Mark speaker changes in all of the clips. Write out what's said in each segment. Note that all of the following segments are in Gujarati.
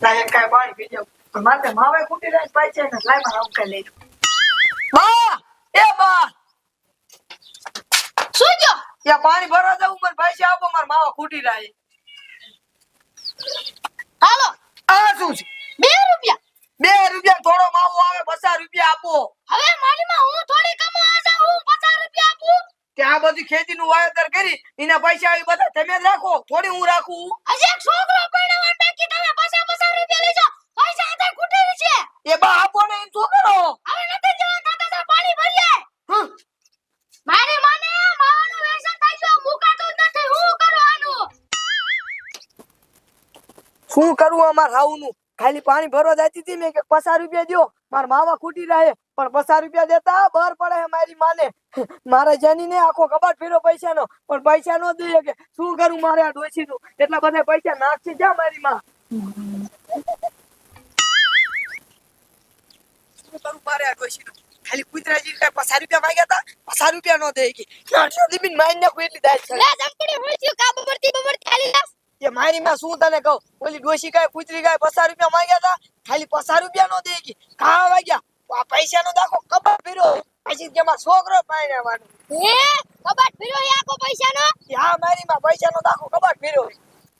Speaker 1: કાંઈ પાણી પી જાઉં પણ મારે માવે પાઈ છે ને લાય આવું કઈ લઈ બા! એ બા!
Speaker 2: શું જો
Speaker 1: યા પાણી ભરવા જાઉં મને પૈસા આપો મારા માવા ખૂટી રહે
Speaker 2: હાલો.
Speaker 1: આ શું છે?
Speaker 2: બે રૂપિયા.
Speaker 1: બે રૂપિયા થોડો માવો આવે પચાસ રૂપિયા આપો.
Speaker 2: હવે મારીમાં હું થોડી કમો આજે હું પચાસ રૂપિયા આપું?
Speaker 1: ત્યાં બધી ખેતી નું વાવેતર કરી એના પૈસા એ બધા તમે જ રાખો થોડી હું રાખું? કરવું અમાર હાવનું ખાલી પાણી ભરવા જતી હતી મેં કે પચાસ રૂપિયા દો મારા માવા ખૂટી રહે. પણ પચાસ રૂપિયા દેતા બર પડે મારી માને. મારા જેની ને આખો કબાટ ફેરો પૈસા નો પણ પૈસા નો દઈએ કે શું કરું મારે આ ડોસી નું એટલા બધા પૈસા નાખશે જા મારી માં? ખાલી કુતરાજી કઈ પચાસ રૂપિયા માંગ્યા હતા પચાસ રૂપિયા નો દે કે. ચારસો દીબીન એટલી દાલ છે? એ મારી માં શું તને કહું? ઓલી ડોશી ગાય કૂતરી ગાય પચાસ રૂપિયા માંગ્યા હતા ખાલી પચાસ રૂપિયા નો દે કે. કાવા વાગ્યા. આ પૈસા નો દાખો કબાટ ફેરો પછી જેમાં છોકરો પાણી આવવાનો
Speaker 2: હે? કબાટ ફેરો હે આખો પૈસા નો
Speaker 1: હા મારી માં પૈસા નો દાખો કબાટ ફેરો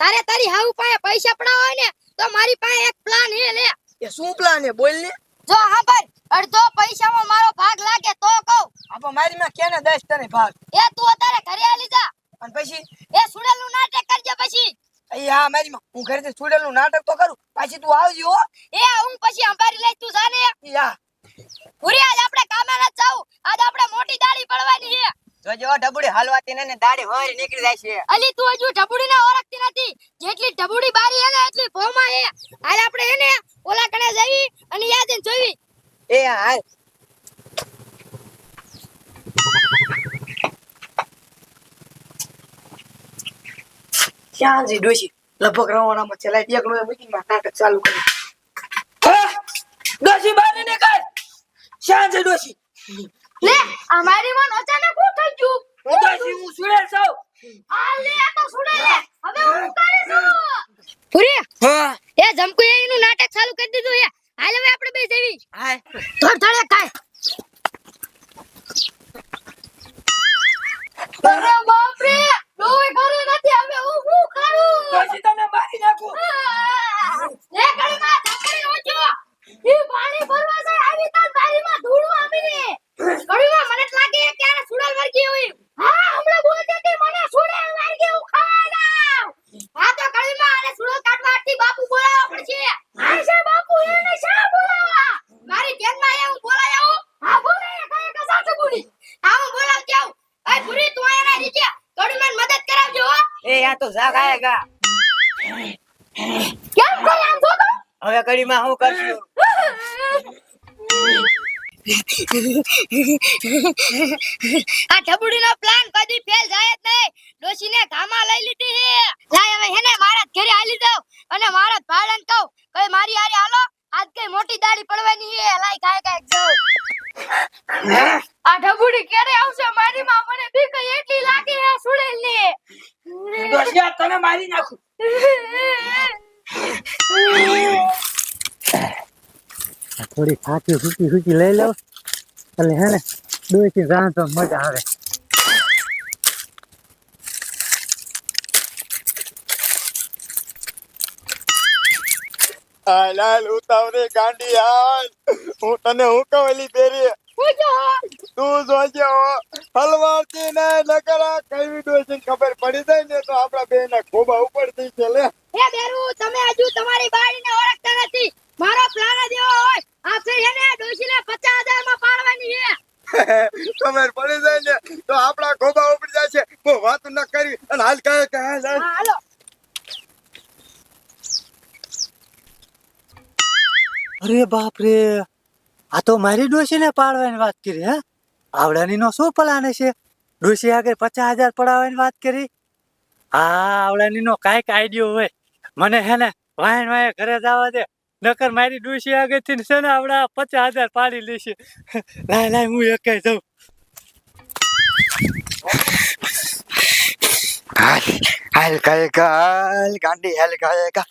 Speaker 2: તારે તારી હાઉ પાસે પૈસા પડા હોય ને તો મારી પાસે એક પ્લાન હે લે.
Speaker 1: એ શું પ્લાન હે? બોલ ને.
Speaker 2: જો હા ભાઈ અડધો પૈસામાં મારો ભાગ લાગે તો કહું.
Speaker 1: આપો મારી માં કેને દસ તને ભાગ?
Speaker 2: એ તું અત્યારે ઘરે આલી જા
Speaker 1: અને પછી
Speaker 2: એ સુડેલું નાટક કરજે પછી
Speaker 1: હા મારી માં હું ઘરેથી છોડેલું નાટક તો કરું પાછી તું આવજો
Speaker 2: એ હું પછી અંબારી લઈ તું જાને.
Speaker 1: યા
Speaker 2: પૂરી આજ આપણે કામે ન જાવ આજ આપણે મોટી દાડી પડવાની છે.
Speaker 3: જોજો ઢબુડી હલવાતી ને દાડી હોરી નીકળી જાય છે.
Speaker 2: અલી તું હજુ ઢબુડી ને ઓળખતી નથી. જેટલી ઢબુડી બારી હે ને એટલી ભોમા હે. હાલ આપણે હે ને ઓલા કણે જવી અને યાદ જોવી
Speaker 3: એ હાલ.
Speaker 1: ક્યાં જી ડોશી? લગભગ રવાનામાં ચલાય એકલો એ મીટિંગમાં નાટક ચાલુ કર્યું ડોશી બારી ને ક્યાં છે ડોશી?
Speaker 2: લે આ મારી મન અચાનક હું થઈ ગયું?
Speaker 1: હું ડોશી હું સુડેલ છું.
Speaker 2: આ લે આ તો સુડે લે. હવે હું કરીશું પુરી
Speaker 1: હા.
Speaker 2: એ જમકુ એનું નાટક ચાલુ કરી દીધું હે. હાલ હવે આપણે બે જેવી
Speaker 3: હાય.
Speaker 2: થોડ થોડે ખાય અરે બાપ રે ડોય ઘરે નથી હવે હું શું કરું
Speaker 1: ડોશી તને મારી નાખું
Speaker 2: લે કડીમાં ધકડી ઓછો ઈ પાણી ભરવા જાય આવી તાર બારીમાં ધૂળું આવીને કડીમાં મને જ લાગે કે આને સુડલ વર્ગી હોય હા હમણાં બોલતી હતી મને સુડલ વર્ગી હું ખાવા જાવ હા તો કડીમાં આને સુડલ કાઢવા આટલી બાપુ બોલાવવા પડશે હા છે બાપુ એને શા બોલાવવા મારી ધ્યાનમાં આયા હું બોલાય આવું હા બોલાય કઈ કે સાચું બોલી હા હું બોલાવતી આવું એ ભૂરી તું આયા ના નીચે કડીમાં મદદ કરાવજો હો
Speaker 3: એ આ તો આયેગા
Speaker 2: કેમ કોઈ આમ તો
Speaker 3: હવે કડીમાં હું કરશું?
Speaker 2: આ ઢબુડીનો પ્લાન કદી ફેલ જાય જ નહીં. ડોશીને ઘામાં લઈ લીધી હે. લાય હવે હેને મારા ઘરે આલી જાવ અને મારા ભાડન કહું. કઈ મારી હારે હાલો? આજ કઈ મોટી દાડી પડવાની હે. લાય કાય કાય જાવ આ ઢબુડી ક્યારે આવશે. મારી માં મને બીક એટલી લાગે હે સુડેલની
Speaker 1: ડોશી આ તને મારી નાખું.
Speaker 4: થોડી થાકી સૂકી સૂકી લઈ લો. એટલે હે ને ડોસી જાણ તો મજા આવે.
Speaker 5: હાલ હાલ ગાંડી હાલ. હું તને હું કહું એલી બેરી તું જોજે હલવાતી ને નકરા કઈ ડોસી ખબર પડી જાય ને તો આપડા બે ના ખોબા ઉપડતી છે લે.
Speaker 2: એ બેરુ તમે હજુ તમારી બાળીને ઓળખતા નથી. મારો પ્લાન જ એવો હોય આ ફેર હેને ડોશીને 50000 માં પાડવાની છે.
Speaker 5: ખબર પડી જાય ને તો આપડા ખોબા ઉપડી જાય છે. બહુ વાત ન કરી અને હાલ કહે કે હાલ
Speaker 4: અરે બાપ રે આ તો મારી ડોશીને પાડવાની વાત કરી હે? આવડાની નો શું પ્લાન છે ડોશી આગળ પચાસ હજાર પડાવવાની વાત કરી? હા, આવડાનીનો કાંઈક આઈડિયો હોય. મને હે ને વાયણ વાય ઘરે જવા દે. નકર મારી ડોશી આગળથી છે ને આવડા પચાસ હજાર પાડી લેશે. લાય લાય હું એકાઈ જાઉં.
Speaker 5: હાલ હાલ કાલ હાલ, ગાંડી, હાલ કાય કે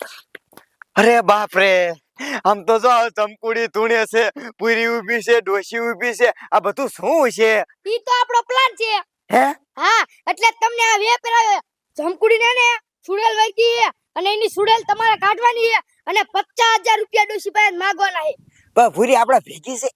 Speaker 5: અરે બાપ રે આમ તો જો ચમકુડી ધૂણે છે પૂરી ઊભી છે ડોશી ઊભી છે આ બધું શું છે?
Speaker 2: ઈ તો આપણો પ્લાન છે.
Speaker 5: હે?
Speaker 2: હા એટલે તમને આ વે પેલા જમકુડીને ને સુડેલ વળગી છે અને એની સુડેલ તમારે કાઢવાની છે અને પચાસ હજાર રૂપિયા ડોશી પાસે માંગવાના છે.
Speaker 3: પણ ભૂરી આપડા ભેગી છે.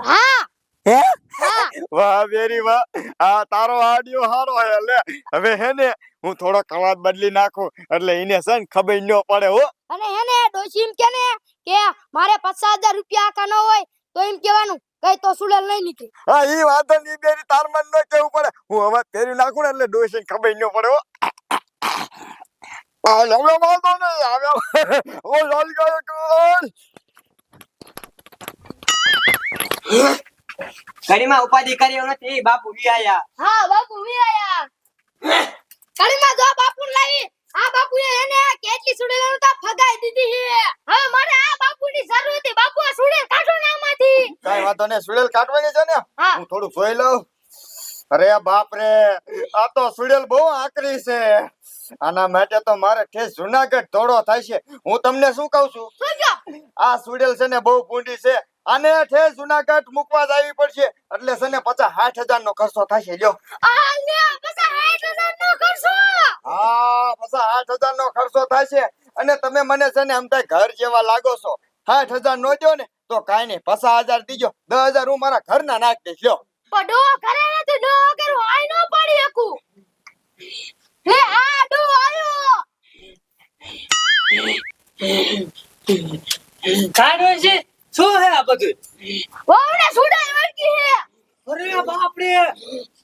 Speaker 2: હા
Speaker 5: હે?
Speaker 2: હા.
Speaker 5: વાહ બેરી વાહ. આ તારો આડિયો હારો હે લે. હવે હે ને હું થોડો કવાત બદલી નાખું એટલે એને છે ને ખબર ન પડે હો.
Speaker 2: અને કે ને કે મારે હજાર રૂપિયા આકા ન હોય તો એમ કહેવાનું કઈ તો સુડેલ નહીં નીકળે.
Speaker 5: હા ઈ વાંધો ની બેરી તાર મન ન કેવું પડે. હું હવે ફેરી નાખું ને એટલે ડોશી ખબર ન પડે હો. આ લવલો વાંધો નહીં આવે ઓ લાલ ગયો કોણ
Speaker 3: કડીમાં ઉપાધિ કરી નથી બાપુ વી આયા.
Speaker 2: હા બાપુ વિરાયા કડીમાં જો બાપુ લાવી આ બાપુ એને કેટલી સુડેલો તો ફગાઈ દીધી છે હવે મારે આ બાપુની જરૂર હતી. બાપુ આ સુડેલ કાઢો ને આમાંથી.
Speaker 5: કાઈ વાતો ને સુડેલ કાઢવાની છે ને?
Speaker 2: હું.
Speaker 5: થોડું જોઈ લઉં. અરે બાપ રે આ તો સુડેલ બહુ આકરી છે. આના માટે તો મારે ઠેસ જુનાગઢ ધોળો થાય છે. હું તમને શું કહું છું? આ સુડેલ છે ને બહુ ભૂંડી છે. આને છે જુનાગઢ મુકવા જ પડશે. એટલે છે ને પચાસ સાઠ હજાર નો ખર્ચો થશે લ્યો.
Speaker 2: આ લે પછા 60000 નો કરશો
Speaker 5: હા પચાસ સાઠ હજાર નો ખર્ચો થશે. અને તમે મને છે ને આમ થાય ઘર જેવા લાગો છો. સાઠ હજાર નો દો ને તો કાંઈ નહીં પચાસ હજાર દીજો. દસ હજાર હું મારા ઘરના નાખ દઈશ લ્યો.
Speaker 2: પણ કરે નથી ડો વગર હું નો પાડી શકું. લે આ ડો આયો.
Speaker 4: કાઢો છે. શું હે આ બધું?
Speaker 2: વહુને સુડાઈ વળગી હે.
Speaker 4: અરે બાપ રે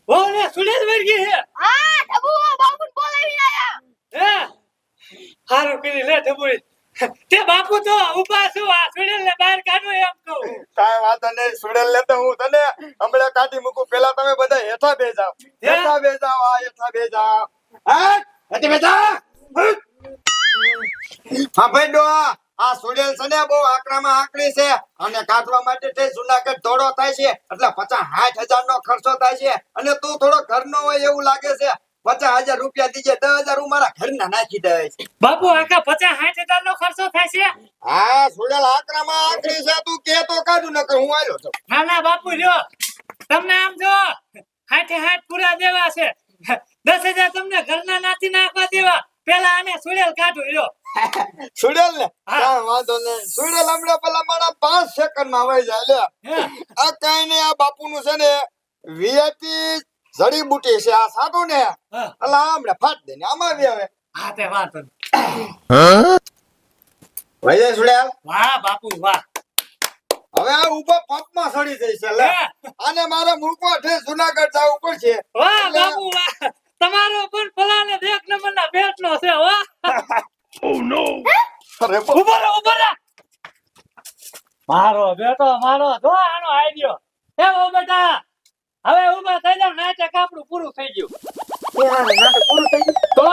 Speaker 4: ઓ ને સુડેલ વર્ગી હે.
Speaker 2: આ ડબુ બાપુને બોલાવી આયા.
Speaker 4: હે? હારો કરી લે ઢબુડી તે બાપુ તો ઊભા છું આ સુડેલ ને બહાર કાઢો એમ કહું.
Speaker 5: કાઈ વાંધો નહીં સુડેલ લેતો હું તને હમણાં કાઢી મૂકું. પેલા તમે બધા હેઠા બે હેઠા બે આ હેઠા બે જાઓ હા હેઠે બે જાઓ હા ભાઈ ડોહા. આ સુડેલ છે ને બહુ આંકડામાં આંકડી છે અને કાઢવા માટે તે જુનાગઢ ધોળો થાય છે. એટલે પચાસ સાઠ હજાર નો ખર્ચો થાય છે. અને તું થોડો ઘરનો હોય એવું લાગે છે. પચાસ હજાર રૂપિયા દીજે દસ હજાર હું મારા ઘરના નાખી દઈશ.
Speaker 4: બાપુ આખા પચાસ સાઠ હજાર નો ખર્ચો થાય છે?
Speaker 5: હા સુડેલ આંકડામાં આંકડી છે. તું કે તો કાઢું નકર હું આવ્યો છું.
Speaker 4: ના ના બાપુ જો તમને આમ જો હાથે હાથ પૂરા દેવા છે. દસ હજાર તમને ઘરના નાથી નાખવા દેવા. પેલા આને સુડેલ કાઢું લ્યો.
Speaker 5: સુડેલ ને
Speaker 4: હા.
Speaker 5: વાંધો નહીં. સુડેલ હમણાં પેલા મારા પાંચ સેકન્ડમાં આવી જાય લે. આ કઈ નહીં આ બાપુનું છે ને વીઆઈપી જડીબુટી છે આ સાધું ને. એટલે હમણાં ફાટ દે ને આમાં આવી આવે
Speaker 4: હા તે વાત
Speaker 5: ભાઈ જાય સુડેલ?
Speaker 4: વાહ બાપુ વાહ.
Speaker 5: હવે આ ઊભો પંપમાં સડી જઈ છે લે. અને મારે મૂકવા છે જુનાગઢ જવું પડશે.
Speaker 4: વાહ બાપુ વાહ. તમારો પણ ફલાને દેખ નંબર ના પેટ નો છે વાહ
Speaker 5: અરે
Speaker 4: ઊભો. રહો ઊભો રહો. મારો બેટો મારો જો આનો આઈડિયો એ બહુ બેટા હવે ઊભા થઈ જાવ નાટક આપણું પૂરું થઈ ગયું.
Speaker 1: નાટક પૂરું થઈ ગયું.
Speaker 4: તો